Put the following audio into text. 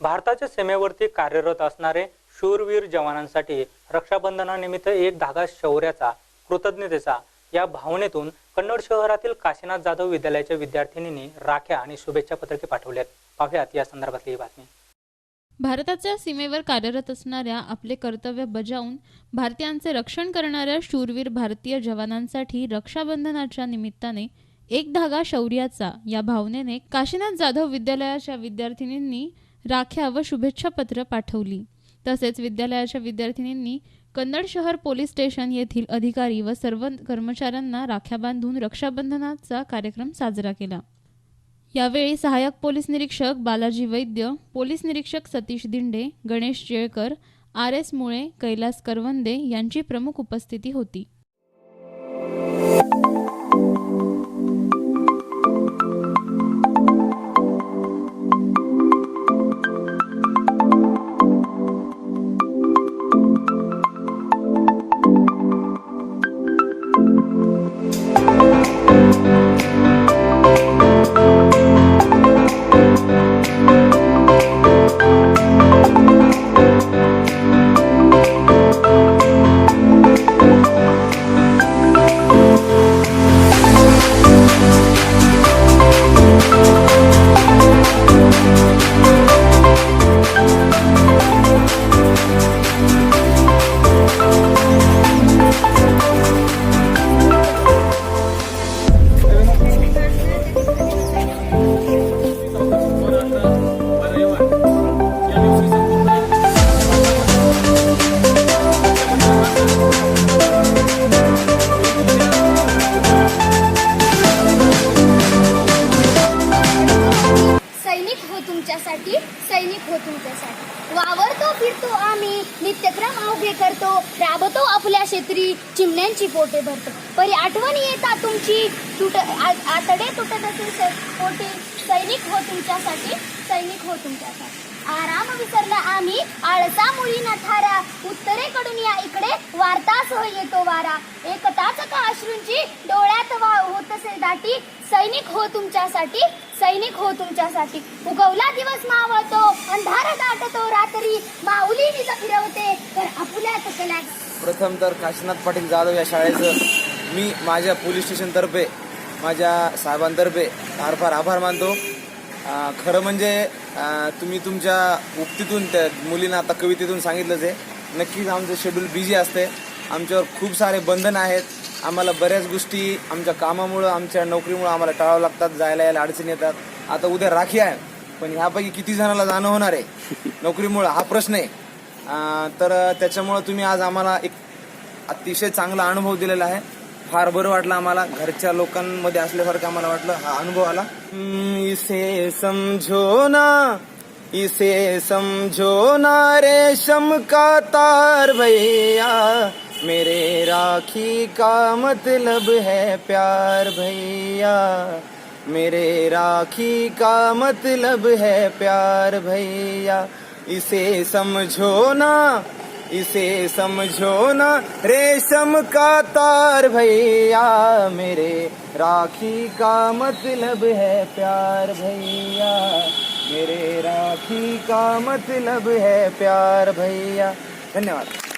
भारताच्या सीमेवरती कार्यरत असणारे शूरवीर जवानांसाठी रक्षाबंधनानिमित्त एक धागा शौर्याचा कृतज्ञतेचा या भावनेतून कन्नड शहरातील काशीनाथ जाधव विद्यालयाच्या विद्यार्थिनींनी राख्या आणि शुभेच्छा पत्रके पाठवल्यात. पाहुयात या संदर्भातली ही बातमी. भारताच्या सीमेवर कार्यरत असणाऱ्या आपले कर्तव्य बजावून भारतीयांचे रक्षण करणाऱ्या शूरवीर भारतीय जवानांसाठी रक्षाबंधनाच्या निमित्ताने एक धागा शौर्याचा या भावनेने काशीनाथ जाधव विद्यालयाच्या विद्यार्थिनींनी राख्या व शुभेच्छा पत्र पाठवली. तसेच विद्यालयाच्या विद्यार्थिनींनी कन्नड शहर पोलीस स्टेशन येथील अधिकारी व सर्व कर्मचाऱ्यांना राख्या बांधून रक्षाबंधनाचा कार्यक्रम साजरा केला. यावेळी सहाय्यक पोलीस निरीक्षक बालाजी वैद्य पोलीस निरीक्षक सतीश दिंडे गणेश जेळकर आर एस मुळे कैलास करवंदे यांची प्रमुख उपस्थिती होती. तुमच्यासाठी सैनिक हो तुमच्यासाठी वावरतो फिरतो आम्ही नित्यक्रम अवघे करतो राबतो आपल्या क्षेत्री चिमण्यांची पोटे भरतो. परी आठवणी येतात तुमची तुट आतडे तुटत असेल पोटे. सैनिक हो तुमच्यासाठी सैनिक हो तुमच्यासाठी. आराम विसरला आम्ही आळसा मुळी वारा उत्तरेकडून या इकडे वार्तासह येतो वारा. एकताच का अश्रूंची डोळ्यात वा होत असेल दाटी? सैनिक हो तुमच्यासाठी सैनिक हो तुमच्यासाठी. उगवला दिवस मावळतो अंधार दाटतो रात्री. माऊली निज फिरवते तर आपुल्यात कल्या प्रथम तर काशीनाथ पाटील जाधव या शाळेचं. मी माझ्या पोलीस स्टेशनतर्फे माझ्या साहेबांतर्फे फार फार आभार मानतो. खरं म्हणजे तुम्ही तुमच्या उक्तीतून त्या मुलींना आता कवितेतून सांगितलंच आहे. नक्कीच आमचं शेड्यूल बिझी असते. आमच्यावर खूप सारे बंधन आहेत. आम्हाला बऱ्याच गोष्टी आमच्या कामामुळं आमच्या नोकरीमुळं आम्हाला टाळावं लागतात जायला यायला अडचणी येतात. आता उद्या राखी आहे. पण ह्यापैकी किती जणाला जाणं होणार आहे? नोकरीमुळं हा प्रश्न आहे. तर त्याच्यामुळं तुम्ही आज आम्हाला एक अतिशय चांगला अनुभव दिलेला आहे. फार बरं वाटलं आम्हाला. घरच्या लोकांमध्ये असल्यासारखं आम्हाला वाटलं. हा अनुभव आला. इसे समझो ना. इसे समझो ना रेशम का तार भैया। मेरे राखी का मतलब है प्यार भैया। मेरे राखी का मतलब है प्यार भैया। इसे समझो ना, इसे समझो ना रेशम का तार भैया। मेरे राखी का मतलब है प्यार भैया। मेरे राखी का मतलब है प्यार भैया? धन्यवाद।